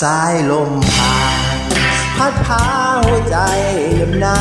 สายลมผ่านพัดพาหัวใจยหมน้า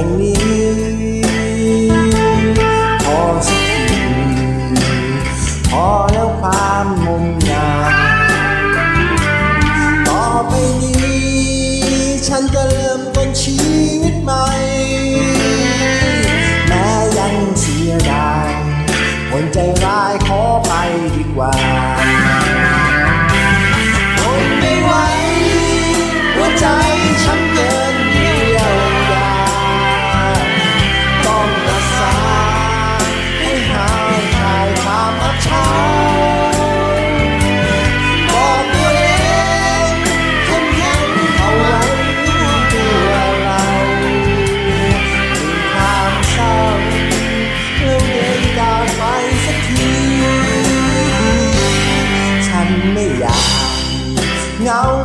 างนี้พอสักทีพอแล้วความงมงายต่อไปนี้ ฉันจะเริ่มต้นชีวิตใหม่ แม้ยังเสียดาคนใจร้ายขอไปดีกว่า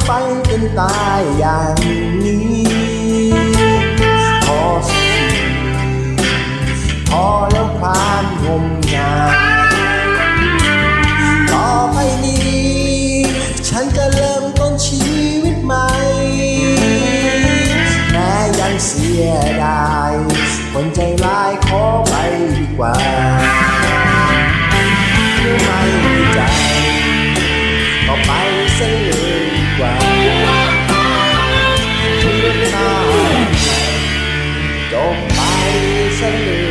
ไปจนตายอย่างนี้พอสิพอแล้วพานงมงานต่อไปนี้ ฉันจะเริ่มต้นชีวิตใหม่แม้ยังเสียดายคนใจร้ายขอไปดีกว่าไม่ใจก็ไปเสีย กว่าพื้นหน้าจบไปสลื